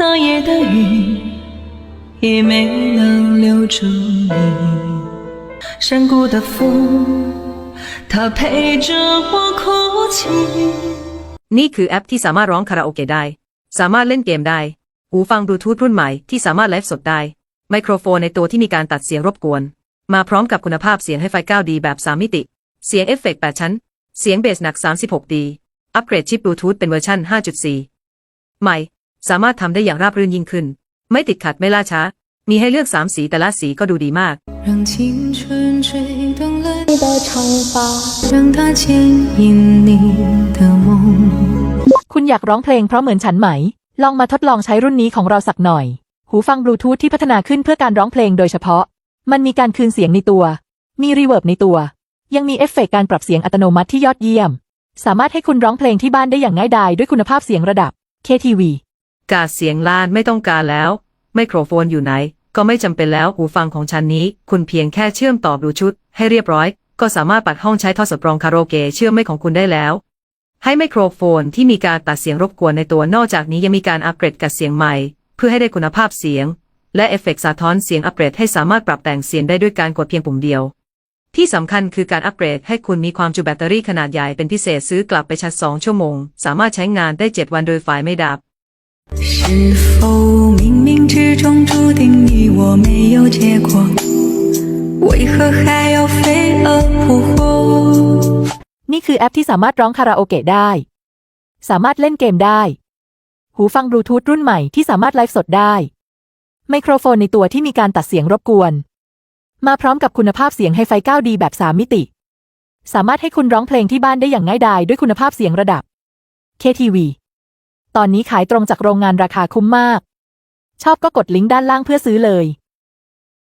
那夜的雨也没能留住你。山谷的风，它陪着我哭泣。 นี่คือแอปที่สามารถร้องคาราโอเกะได้ สามารถเล่นเกมได้ หูฟังบลูทูธรุ่นใหม่ที่สามารถไลฟ์สดได้ ไมโครโฟนในตัวที่มีการตัดเสียงรบกวน มาพร้อมกับคุณภาพเสียงให้ไฟ 9D แบบ 3 มิติ เสียงเอฟเฟกต์8ชั้น เสียงเบสหนัก 36D อัปเกรดชิปบลูทูธเป็นเวอร์ชัน5.4 ใหม่ สามารถทำได้อย่างราบรื่นยิ่งขึ้น ไม่ติดขัดไม่ล่าช้า มีให้เลือก 3 สีแต่ละสีก็ดูดีมาก 让青春吹动了你的长发，让它牵引你的梦。 คุณอยากร้องเพลงเพราะเหมือนฉันไหม ลองมาทดลองใช้รุ่นนี้ของเราสักหน่อย หูฟังบลูทูธที่พัฒนาขึ้นเพื่อการร้องเพลงโดยเฉพาะ มันมีการคืนเสียงในตัว มีรีเวิร์บในตัว ยังมีเอฟเฟกต์การปรับเสียงอัตโนมัติที่ยอดเยี่ยม สามารถให้คุณร้องเพลงที่บ้านได้อย่างง่ายดายด้วยคุณภาพเสียงระดับ KTV กาดเสียงล้านไม่ต้องการแล้ว ไมโครโฟนอยู่ไหน ก็ไม่จำเป็นแล้วหูฟังของฉันนี้ คุณเพียงแค่เชื่อมต่อบลูทูธให้เรียบร้อย ก็สามารถปัดห้องใช้ท่อสำรองคาราโอเกะเชื่อมไม่ของคุณได้แล้ว ให้ไมโครโฟนที่มีการตัดเสียงรบกวนในตัวนอกจากนี้ยังมีการอัปเกรดกับเสียงใหม่ เพื่อให้ได้คุณภาพเสียง และเอฟเฟกต์สะท้อนเสียงอัปเกรดให้สามารถปรับแต่งเสียงได้ด้วยการกดเพียงปุ่มเดียวที่สำคัญคือการอัปเกรดให้คุณมีความจุแบตเตอรี่ขนาดใหญ่เป็นพิเศษซื้อกลับไปชาร์จ2ชั่วโมง สามารถใช้งานได้ 7 วันโดยไฟไม่ดับ 是否冥冥之中注定你我没有结果？为何还要飞蛾扑火？ นี่คือแอปที่สามารถร้องคาราโอเกะได้ สามารถเล่นเกมได้ หูฟังบลูทูธรุ่นใหม่ที่สามารถไลฟ์สดได้ ไมโครโฟนในตัวที่มีการตัดเสียงรบกวน มาพร้อมกับคุณภาพเสียงไฮไฟ 9D แบบ 3 มิติ สามารถให้คุณร้องเพลงที่บ้านได้อย่างง่ายดายด้วยคุณภาพเสียงระดับ KTV ตอนนี้ขายตรงจากโรงงานราคาคุ้มมาก ชอบก็กดลิงก์ด้านล่างเพื่อซื้อเลย